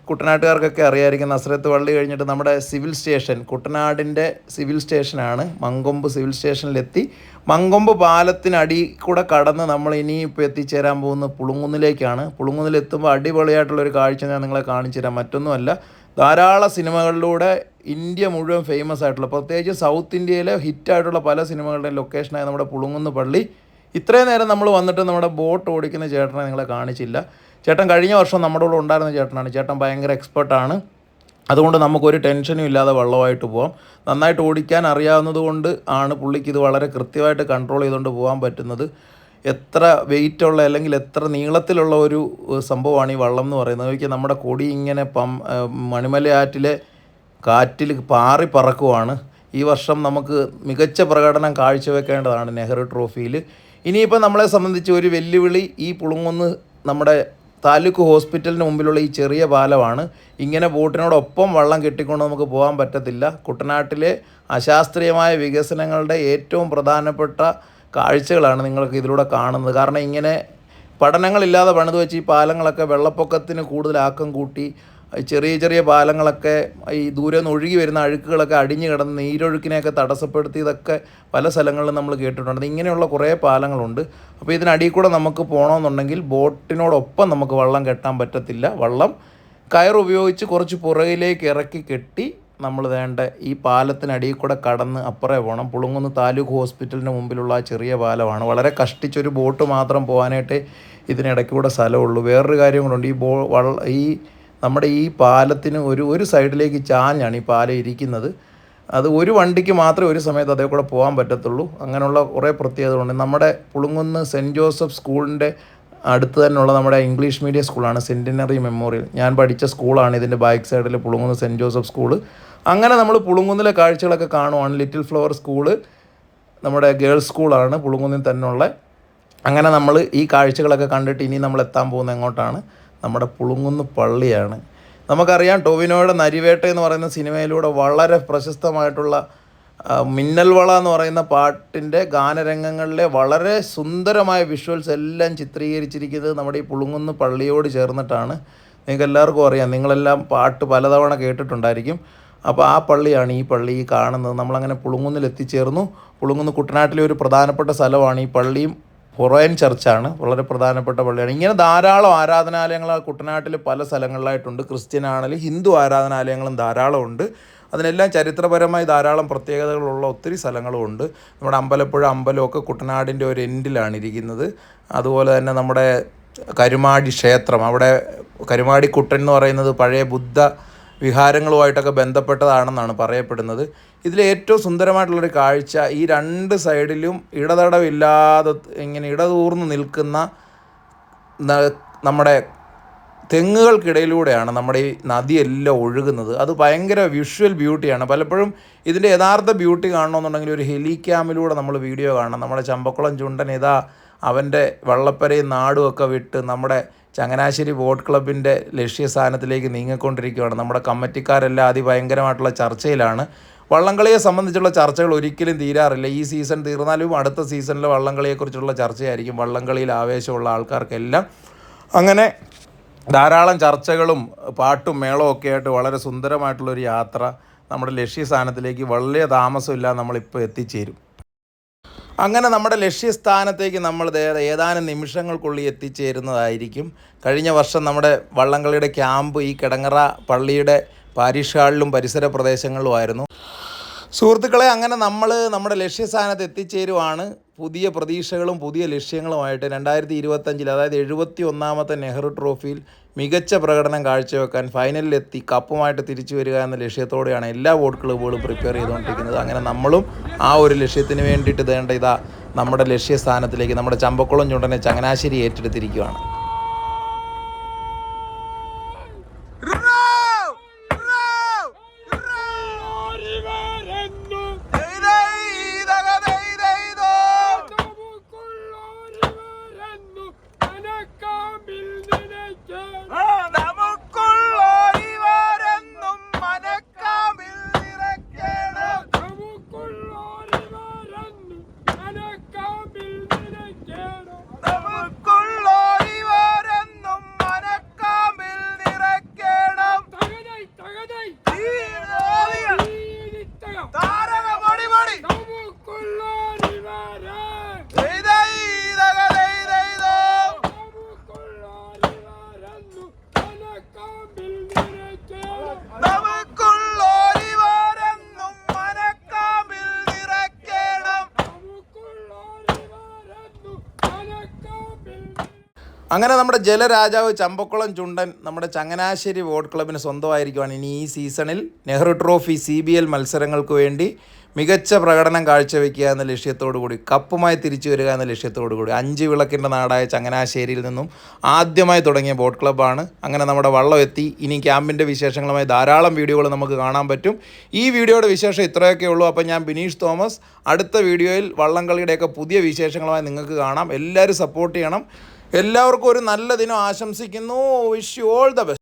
കുട്ടനാട്ടുകാർക്കൊക്കെ അറിയായിരിക്കും നസ്രത്ത് വള്ളി കഴിഞ്ഞിട്ട് നമ്മുടെ സിവിൽ സ്റ്റേഷൻ കുട്ടനാടിന്റെ സിവിൽ സ്റ്റേഷനാണ്. മങ്കൊമ്പ് സിവിൽ സ്റ്റേഷനിലെത്തി. മങ്കൊമ്പ് പാലത്തിനടി കൂടെ കടന്ന് നമ്മൾ ഇനിയിപ്പോൾ എത്തിച്ചേരാൻ പോകുന്ന പുളുങ്കുന്നിലേക്കാണ്. പുളുങ്കുന്നിലെത്തുമ്പോൾ അടിപൊളിയായിട്ടുള്ളൊരു കാഴ്ച ഞാൻ നിങ്ങളെ കാണിച്ചു തരാം. മറ്റൊന്നുമല്ല ധാരാളം സിനിമകളിലൂടെ ഇന്ത്യ മുഴുവൻ ഫേമസ് ആയിട്ടുള്ള പ്രത്യേകിച്ച് സൗത്ത് ഇന്ത്യയിലെ ഹിറ്റായിട്ടുള്ള പല സിനിമകളുടെയും ലൊക്കേഷനായ നമ്മുടെ പുളുങ്ങുന്ന് പള്ളി. ഇത്രയും നേരം നമ്മൾ വന്നിട്ട് നമ്മുടെ ബോട്ട് ഓടിക്കുന്ന ചേട്ടനെ നിങ്ങളെ കാണിച്ചില്ല. ചേട്ടൻ കഴിഞ്ഞ വർഷം നമ്മുടെ കൂടെ ഉണ്ടായിരുന്ന ചേട്ടനാണ്. ചേട്ടൻ ഭയങ്കര എക്സ്പെർട്ടാണ് അതുകൊണ്ട് നമുക്കൊരു ടെൻഷനും ഇല്ലാതെ വെള്ളമായിട്ട് പോകാം നന്നായിട്ട് ഓടിക്കാൻ അറിയാവുന്നതുകൊണ്ട് ആണ് പുള്ളിക്ക് ഇത് വളരെ കൃത്യമായിട്ട് കൺട്രോൾ ചെയ്തുകൊണ്ട് പോകാൻ പറ്റുന്നത്. എത്ര വെയിറ്റുള്ള അല്ലെങ്കിൽ എത്ര നീളത്തിലുള്ള ഒരു സംഭവമാണ് ഈ വള്ളം എന്ന് പറയുന്നത്. നോക്കി നമ്മുടെ കൊടി ഇങ്ങനെ പം മണിമലയാറ്റിലെ കാറ്റിൽ പാറി പറക്കുവാണ്. ഈ വർഷം നമുക്ക് മികച്ച പ്രകടനം കാഴ്ചവെക്കേണ്ടതാണ് നെഹ്റു ട്രോഫിയിൽ. ഇനിയിപ്പോൾ നമ്മളെ സംബന്ധിച്ച് ഒരു വെല്ലുവിളി ഈ പുളുങ്ങുന്ന് നമ്മുടെ താലൂക്ക് ഹോസ്പിറ്റലിന് മുമ്പിലുള്ള ഈ ചെറിയ പാലമാണ്. ഇങ്ങനെ ബോട്ടിനോടൊപ്പം വള്ളം കെട്ടിക്കൊണ്ട് നമുക്ക് പോകാൻ പറ്റത്തില്ല. കുട്ടനാട്ടിലെ അശാസ്ത്രീയമായ വികസനങ്ങളുടെ ഏറ്റവും പ്രധാനപ്പെട്ട കാഴ്ചകളാണ് നിങ്ങൾക്ക് ഇതിലൂടെ കാണുന്നത്. കാരണം ഇങ്ങനെ പഠനങ്ങളില്ലാതെ പണിത് വെച്ച് ഈ പാലങ്ങളൊക്കെ വെള്ളപ്പൊക്കത്തിന് കൂടുതൽ ആക്കം കൂട്ടി ചെറിയ ചെറിയ പാലങ്ങളൊക്കെ ഈ ദൂരെ നിന്ന് ഒഴുകി വരുന്ന അഴുക്കുകളൊക്കെ അടിഞ്ഞു കിടന്ന് നീരൊഴുക്കിനെയൊക്കെ തടസ്സപ്പെടുത്തിയതൊക്കെ പല സ്ഥലങ്ങളിലും നമ്മൾ കേട്ടിട്ടുണ്ട്. ഇങ്ങനെയുള്ള കുറേ പാലങ്ങളുണ്ട്. അപ്പോൾ ഇതിനടിയിൽ കൂടെ നമുക്ക് പോകണമെന്നുണ്ടെങ്കിൽ ബോട്ടിനോടൊപ്പം നമുക്ക് വള്ളം കെട്ടാൻ പറ്റത്തില്ല. വള്ളം കയർ ഉപയോഗിച്ച് കുറച്ച് പുറകിലേക്ക് ഇറക്കി കെട്ടി നമ്മൾ വേണ്ട ഈ പാലത്തിനടിയിൽ കൂടെ കടന്ന് അപ്പുറേ പോകണം. പുളുങ്ങുന്ന് താലൂക്ക് ഹോസ്പിറ്റലിന് മുമ്പിലുള്ള ആ ചെറിയ പാലമാണ്. വളരെ കഷ്ടിച്ചൊരു ബോട്ട് മാത്രം പോകാനായിട്ട് ഇതിനിടയ്ക്കൂടെ സ്ഥലമുള്ളൂ. വേറൊരു കാര്യം കൂടെ ഈ ബോ ഈ നമ്മുടെ ഈ പാലത്തിന് ഒരു ഒരു സൈഡിലേക്ക് ചാഞ്ഞാണ് ഈ പാലം ഇരിക്കുന്നത്. അത് ഒരു വണ്ടിക്ക് മാത്രമേ ഒരു സമയത്ത് അതേ കൂടെ പോകാൻ പറ്റത്തുള്ളൂ. അങ്ങനെയുള്ള കുറേ പ്രത്യേകതകളുണ്ട്. നമ്മുടെ പുളുങ്കുന്ന് സെന്റ് ജോസഫ് സ്കൂളിന്റെ അടുത്ത് തന്നെയുള്ള നമ്മുടെ ഇംഗ്ലീഷ് മീഡിയം സ്കൂളാണ് സെന്റിനറി മെമ്മോറിയൽ. ഞാൻ പഠിച്ച സ്കൂളാണ് ഇതിന്റെ ബാക്ക് സൈഡിൽ പുളുങ്കുന്ന് സെന്റ് ജോസഫ് സ്കൂൾ അങ്ങനെ നമ്മൾ പുളുങ്കുന്നിലെ കാഴ്ചകളൊക്കെ കാണുവാണ്. ലിറ്റിൽ ഫ്ലവർ സ്കൂൾ നമ്മുടെ ഗേൾസ് സ്കൂളാണ് പുളുങ്കുന്നിൽ തന്നെയുള്ള. അങ്ങനെ നമ്മൾ ഈ കാഴ്ചകളൊക്കെ കണ്ടിട്ട് ഇനി നമ്മൾ എത്താൻ പോകുന്ന എങ്ങോട്ടാണ്? നമ്മുടെ പുളുങ്കുന്ന് പള്ളിയാണ്. നമുക്കറിയാം ടോവിനോയുടെ നരിവേട്ട എന്ന് പറയുന്ന സിനിമയിലൂടെ വളരെ പ്രശസ്തമായിട്ടുള്ള മിന്നൽ വള എന്ന് പറയുന്ന പാട്ടിന്റെ ഗാനരംഗങ്ങളിലെ വളരെ സുന്ദരമായ വിഷ്വൽസ് എല്ലാം ചിത്രീകരിച്ചിരിക്കുന്നത് നമ്മുടെ ഈ പുളുങ്കുന്ന് പള്ളിയോട് ചേർന്നിട്ടാണ്. നിങ്ങൾക്ക് എല്ലാവർക്കും അറിയാം നിങ്ങളെല്ലാം പാട്ട് പലതവണ കേട്ടിട്ടുണ്ടായിരിക്കും. അപ്പോൾ ആ പള്ളിയാണ് ഈ പള്ളി കാണുന്നത്. നമ്മളങ്ങനെ പുളുങ്കുന്നിൽ എത്തിച്ചേർന്നു. പുളുങ്കുന്ന് കുട്ടനാട്ടിലെ ഒരു പ്രധാനപ്പെട്ട സ്ഥലമാണ് ഈ പള്ളിയും ഫൊറോയൻ ചർച്ചാണ്. വളരെ പ്രധാനപ്പെട്ട പള്ളിയാണ്. ഇങ്ങനെ ധാരാളം ആരാധനാലയങ്ങൾ കുട്ടനാട്ടിൽ പല സ്ഥലങ്ങളിലായിട്ടുണ്ട്. ക്രിസ്ത്യൻ ആണെങ്കിലും ഹിന്ദു ആരാധനാലയങ്ങളും ധാരാളം ഉണ്ട് അതിനെല്ലാം ചരിത്രപരമായി ധാരാളം പ്രത്യേകതകളുള്ള ഒത്തിരി സ്ഥലങ്ങളുമുണ്ട്. നമ്മുടെ അമ്പലപ്പുഴ അമ്പലമൊക്കെ കുട്ടനാടിന്റെ ഒരു എൻഡിലാണ് ഇരിക്കുന്നത്. അതുപോലെ തന്നെ നമ്മുടെ കരുമാടി ക്ഷേത്രം. അവിടെ കരുമാടിക്കുട്ടൻ എന്ന് പറയുന്നത് പഴയ ബുദ്ധ വിഹാരങ്ങളുമായിട്ടൊക്കെ ബന്ധപ്പെട്ടതാണെന്നാണ് പറയപ്പെടുന്നത്. ഇതിലേറ്റവും സുന്ദരമായിട്ടുള്ളൊരു കാഴ്ച ഈ രണ്ട് സൈഡിലും ഇടതടവില്ലാതെ ഇങ്ങനെ ഇടതൂർന്ന് നിൽക്കുന്ന നമ്മുടെ തെങ്ങുകൾക്കിടയിലൂടെയാണ് നമ്മുടെ ഈ നദിയെല്ലാം ഒഴുകുന്നത്. അത് ഭയങ്കര വിഷ്വൽ ബ്യൂട്ടിയാണ് പലപ്പോഴും ഇതിന്റെ യഥാർത്ഥ ബ്യൂട്ടി കാണണമെന്നുണ്ടെങ്കിൽ ഒരു ഹെലിക്യാമിലൂടെ നമ്മൾ വീഡിയോ കാണണം. നമ്മുടെ ചമ്പക്കുളം ചുണ്ടൻ ഇതാ അവന്റെ വള്ളപ്പരയും നാടും ഒക്കെ വിട്ട് നമ്മുടെ ചങ്ങനാശ്ശേരി ബോട്ട് ക്ലബിന്റെ ലക്ഷ്യസ്ഥാനത്തിലേക്ക് നീങ്ങിക്കൊണ്ടിരിക്കുകയാണ്. നമ്മുടെ കമ്മിറ്റിക്കാരെല്ലാം അതിഭയങ്കരമായിട്ടുള്ള ചർച്ചയിലാണ്. വള്ളംകളിയെ സംബന്ധിച്ചുള്ള ചർച്ചകൾ ഒരിക്കലും തീരാറില്ല. ഈ സീസൺ തീർന്നാലും അടുത്ത സീസണിലെ വള്ളംകളിയെക്കുറിച്ചുള്ള ചർച്ചയായിരിക്കും. വള്ളംകളിയിൽ ആവേശമുള്ള ആൾക്കാർക്കെല്ലാം അങ്ങനെ ധാരാളം ചർച്ചകളും പാട്ടും മേളവും ഒക്കെ ആയിട്ട് വളരെ സുന്ദരമായിട്ടുള്ളൊരു യാത്ര നമ്മുടെ ലക്ഷ്യസ്ഥാനത്തിലേക്ക് വളരെ താമസമില്ലാതെ നമ്മളിപ്പോൾ എത്തിച്ചേരും. അങ്ങനെ നമ്മുടെ ലക്ഷ്യസ്ഥാനത്തേക്ക് നമ്മൾ ഏതാനും നിമിഷങ്ങൾക്കുള്ളിൽ എത്തിച്ചേരുന്നതായിരിക്കും. കഴിഞ്ഞ വർഷം നമ്മുടെ വള്ളംകളിയുടെ ക്യാമ്പ് ഈ കിടങ്ങറ പള്ളിയുടെ പാരിഷ് ഹാളിലും പരിസര പ്രദേശങ്ങളിലുമായിരുന്നു സുഹൃത്തുക്കളെ അങ്ങനെ നമ്മൾ നമ്മുടെ ലക്ഷ്യസ്ഥാനത്ത് എത്തിച്ചേരുവാണ്. പുതിയ പ്രതീക്ഷകളും പുതിയ ലക്ഷ്യങ്ങളുമായിട്ട് രണ്ടായിരത്തി ഇരുപത്തഞ്ചിൽ അതായത് എഴുപത്തി ഒന്നാമത്തെ നെഹ്റു ട്രോഫിയിൽ മികച്ച പ്രകടനം കാഴ്ചവെക്കാൻ ഫൈനലിലെത്തി കപ്പുമായിട്ട് തിരിച്ചു വരിക എന്ന ലക്ഷ്യത്തോടെയാണ് എല്ലാ ബോട്ട് ക്ലബ്ബുകളും പ്രിപ്പയർ ചെയ്തുകൊണ്ടിരിക്കുന്നത്. അങ്ങനെ നമ്മളും ആ ഒരു ലക്ഷ്യത്തിന് വേണ്ടിയിട്ട് വേണ്ട ഇതാ നമ്മുടെ ലക്ഷ്യസ്ഥാനത്തിലേക്ക് നമ്മുടെ ചമ്പക്കുളം ചുണ്ടനെ ചങ്ങനാശ്ശേരി ഏറ്റെടുത്തിരിക്കുകയാണ്. അങ്ങനെ നമ്മുടെ ജലരാജാവ് ചമ്പക്കുളം ചുണ്ടൻ നമ്മുടെ ചങ്ങനാശ്ശേരി ബോട്ട് ക്ലബിന് സ്വന്തമായിരിക്കുവാണ് ഇനി ഈ സീസണിൽ Nehru trophy C B L മത്സരങ്ങൾക്ക് വേണ്ടി മികച്ച പ്രകടനം കാഴ്ചവെക്കുക എന്ന ലക്ഷ്യത്തോടു കൂടി കപ്പുമായി തിരിച്ചു വരിക എന്ന ലക്ഷ്യത്തോടു കൂടി അഞ്ച് വിളക്കിന്റെ നാടായ ചങ്ങനാശ്ശേരിയിൽ നിന്നും ആദ്യമായി തുടങ്ങിയ ബോട്ട് ക്ലബ്ബാണ് അങ്ങനെ നമ്മുടെ വള്ളം എത്തി. ഇനി ക്യാമ്പിന്റെ വിശേഷങ്ങളുമായി ധാരാളം വീഡിയോകൾ നമുക്ക് കാണാൻ പറ്റും. ഈ വീഡിയോയുടെ വിശേഷം ഇത്രയൊക്കെ ഉള്ളൂ. അപ്പോൾ ഞാൻ ബിനീഷ് തോമസ്. അടുത്ത വീഡിയോയിൽ വള്ളംകളിയുടെയൊക്കെ പുതിയ വിശേഷങ്ങളുമായി നിങ്ങൾക്ക് കാണാം. എല്ലാവരും സപ്പോർട്ട് ചെയ്യണം. എല്ലാവർക്കും ഒരു നല്ല ദിനം ആശംസിക്കുന്നു. Wish you all the best